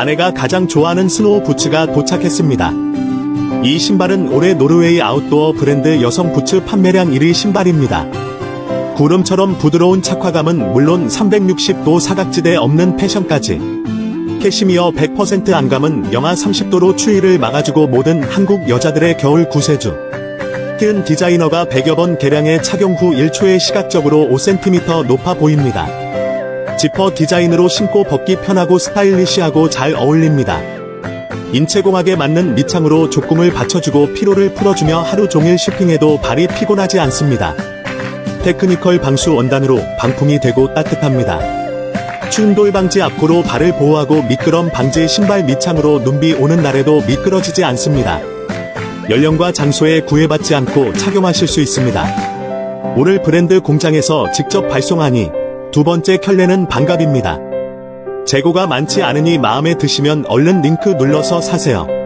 아내가 가장 좋아하는 스노우 부츠가 도착했습니다. 이 신발은 올해 노르웨이 아웃도어 브랜드 여성 부츠 판매량 1위 신발입니다. 구름처럼 부드러운 착화감은 물론 360도 사각지대 없는 패션까지. 캐시미어 100% 안감은 영하 30도로 추위를 막아주고 모든 한국 여자들의 겨울 구세주. 현 디자이너가 100여 번 개량해 착용 후 1초에 시각적으로 5cm 높아 보입니다. 지퍼 디자인으로 신고 벗기 편하고 스타일리시하고 잘 어울립니다. 인체공학에 맞는 밑창으로 조금을 받쳐주고 피로를 풀어주며 하루 종일 쇼핑해도 발이 피곤하지 않습니다. 테크니컬 방수 원단으로 방풍이 되고 따뜻합니다. 추운돌 방지 앞고로 발을 보호하고 미끄럼 방지 신발 밑창으로 눈비 오는 날에도 미끄러지지 않습니다. 연령과 장소에 구애받지 않고 착용하실 수 있습니다. 오늘 브랜드 공장에서 직접 발송하니 두 번째 켤레는 반갑입니다. 재고가 많지 않으니 마음에 드시면 얼른 링크 눌러서 사세요.